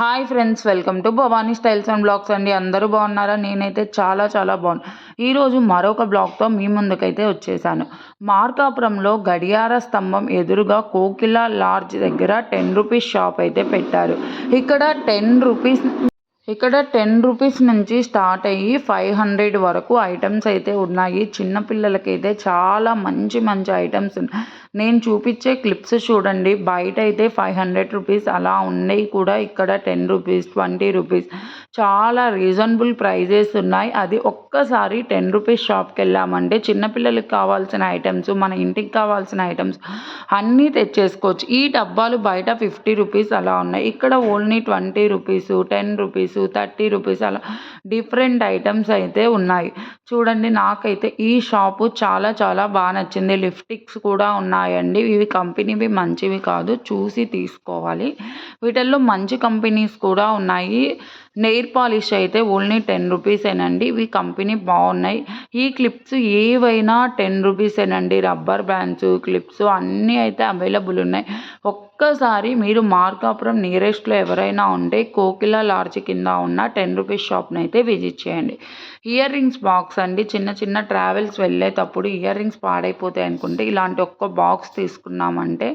Hi friends welcome to Bhavani styles and blogs అండి. అందరూ బాగున్నారా? నేనైతే చాలా చాలా బాగున్నాను ఈరోజు మరొక బ్లాగ్తో మీ ముందుకైతే వచ్చేసాను. మార్కాపురంలో గడియార స్తంభం ఎదురుగా కోకిల లార్జ్ దగ్గర టెన్ రూపీస్ షాప్ అయితే పెట్టారు. ఇక్కడ టెన్ రూపీస్ ఇక్కడ టెన్ రూపీస్ నుంచి స్టార్ట్ అయ్యి ఫైవ్ హండ్రెడ్ వరకు ఐటమ్స్ అయితే ఉన్నాయి. చిన్నపిల్లలకైతే చాలా మంచి మంచి ఐటమ్స్ ఉన్నాయి. నేను చూపించే క్లిప్స్ చూడండి. బయట అయితే ఫైవ్ హండ్రెడ్ రూపీస్ అలా ఉన్నాయి కూడా. ఇక్కడ టెన్ రూపీస్ ట్వంటీ రూపీస్. చాలా రీజనబుల్ ప్రైజెస్ ఉన్నాయి. అది ఒక్కసారి టెన్ రూపీస్ షాప్కి వెళ్ళామంటే చిన్నపిల్లలకి కావాల్సిన ఐటమ్స్ మన ఇంటికి కావాల్సిన ఐటమ్స్ అన్నీ తెచ్చేసుకోవచ్చు. ఈ డబ్బాలు బయట ఫిఫ్టీ రూపీస్ అలా ఉన్నాయి. ఇక్కడ only twenty rupees ten rupees thirty rupees అలా డిఫరెంట్ ఐటమ్స్ అయితే ఉన్నాయి. చూడండి నాకైతే ఈ షాపు చాలా చాలా బాగా నచ్చింది. లిప్స్టిక్స్ కూడా ఉన్నాయి. ఉన్నాయండి ఇవి కంపెనీవి మంచివి కాదు. చూసి తీసుకోవాలి. వీటిల్లో మంచి కంపెనీస్ కూడా ఉన్నాయి. నెయిర్ పాలిష్ అయితే ఓన్లీ టెన్ రూపీసేనండి. ఇవి కంపెనీ బాగున్నాయి ఈ క్లిప్స్ ఏవైనా టెన్ రూపీసేనండి. రబ్బర్ బ్యాండ్స్ క్లిప్స్ అన్నీ అయితే అవైలబుల్ ఉన్నాయి ఒక్కసారి మీరు మార్కాపురం నియరెస్ట్లో ఎవరైనా ఉంటే కోకిల లార్జ్ కింద ఉన్న టెన్ రూపీస్ షాప్ని అయితే విజిట్ చేయండి. ఇయర్ రింగ్స్ బాక్స్ అండి. చిన్న చిన్న ట్రావెల్స్ వెళ్ళేటప్పుడు ఇయర్ రింగ్స్ పాడైపోతాయి అనుకుంటే ఇలాంటి ఒక్క బాక్స్ తీసుకున్నామంటే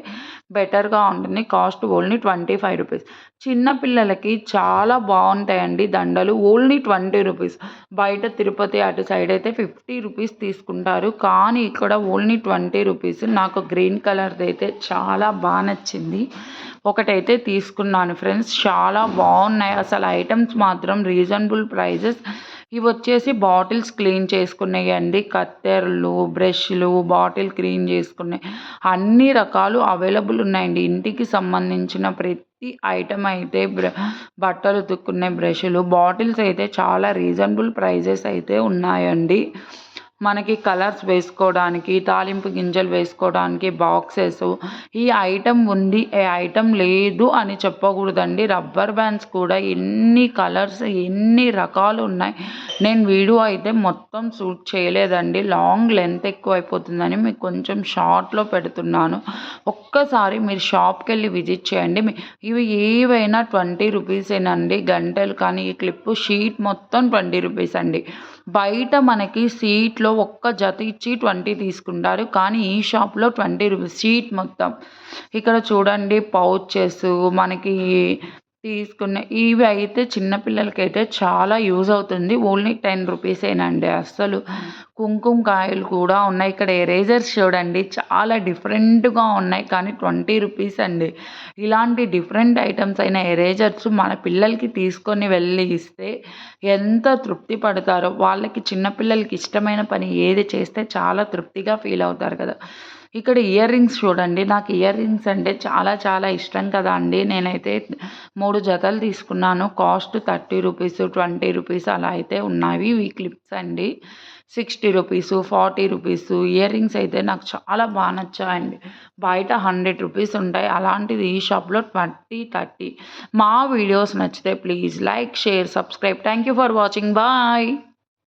బెటర్గా ఉంటుంది. Cost only twenty five rupees. చిన్నపిల్లలకి చాలా బాగుంటాయండి దండలు. Only twenty rupees. బయట తిరుపతి అటు సైడ్ అయితే ఫిఫ్టీ రూపీస్ తీసుకుంటారు. కానీ ఇక్కడ ఓన్లీ ట్వంటీ రూపీస్. నాకు గ్రీన్ కలర్ది అయితే చాలా బాగా నచ్చింది. ఒకటైతే తీసుకున్నాను ఫ్రెండ్స్. చాలా బాగున్నాయి. అసలు ఐటమ్స్ మాత్రం రీజనబుల్ ప్రైజెస్. ఇవి వచ్చేసి బాటిల్స్ క్లీన్ చేసుకునేవి అండి. కత్తెరలు బ్రష్లు బాటిల్ క్లీన్ చేసుకునే అన్ని రకాలు అవైలబుల్ ఉన్నాయండి. ఇంటికి సంబంధించిన ప్రతి ఐటమ్ అయితే బ్ర బట్టలు ఉతుక్కునే బ్రష్లు బాటిల్స్ అయితే చాలా రీజనబుల్ ప్రైజెస్ అయితే ఉన్నాయండి. మనకి కలర్స్ వేసుకోవడానికి తాలింపు గింజలు వేసుకోవడానికి బాక్సెస్. ఈ ఐటెం ఉంది ఏ ఐటెం లేదు అని చెప్పకూడదండి. రబ్బర్ బ్యాండ్స్ కూడా ఎన్ని కలర్స్ ఎన్ని రకాలు ఉన్నాయి. నేను వీడియో అయితే మొత్తం షూట్ చేయలేదండి. లాంగ్ లెంత్ ఎక్కువ అయిపోతుందని మీకు కొంచెం షార్ట్లో పెడుతున్నాను. ఒక్కసారి మీరు షాప్కి వెళ్ళి విజిట్ చేయండి. ఇవి ఏవైనా ట్వంటీ రూపీసేనండి. గంటలు కానీ ఈ క్లిప్ షీట్ మొత్తం ట్వంటీ రూపీస్ అండి. బయట మనకి సీట్లో ఒక్క జత ఇచ్చి ట్వంటీ తీసుకుంటారు. కానీ ఈ షాప్లో ట్వంటీ రూపీస్ సీట్ మొత్తం. ఇక్కడ చూడండి పౌచెస్ మనకి తీసుకున్న ఇవి అయితే చిన్నపిల్లలకైతే చాలా యూజ్ అవుతుంది. ఓన్లీ టెన్ రూపీసేనండి అస్సలు. కుంకుమ కాయలు కూడా ఉన్నాయి. ఇక్కడ ఎరేజర్స్ చూడండి చాలా డిఫరెంట్గా ఉన్నాయి. కానీ ట్వంటీ రూపీస్ అండి. ఇలాంటి డిఫరెంట్ ఐటమ్స్ అయిన ఎరేజర్స్ మన పిల్లలకి తీసుకొని వెళ్ళి ఇస్తే ఎంత తృప్తి పడతారో వాళ్ళకి చిన్నపిల్లలకి ఇష్టమైన పని ఏది చేస్తే చాలా తృప్తిగా ఫీల్ అవుతారు కదా. ఇక్కడ ఇయర్ రింగ్స్ చూడండి. నాకు ఇయర్ రింగ్స్ అంటే చాలా చాలా ఇష్టం కదా అండి. నేనైతే మూడు జతలు తీసుకున్నాను. Cost thirty rupees twenty rupees అలా అయితే ఉన్నాయి ఈ క్లిప్స్ అండి. Sixty rupees forty rupees earrings అయితే నాకు చాలా బాగా నచ్చాయండి. బయట హండ్రెడ్ రూపీస్ ఉంటాయి. అలాంటిది ఈ షాప్లో ట్వంటీ థర్టీ. మా వీడియోస్ నచ్చితే please like share subscribe. Thank you for watching. Bye.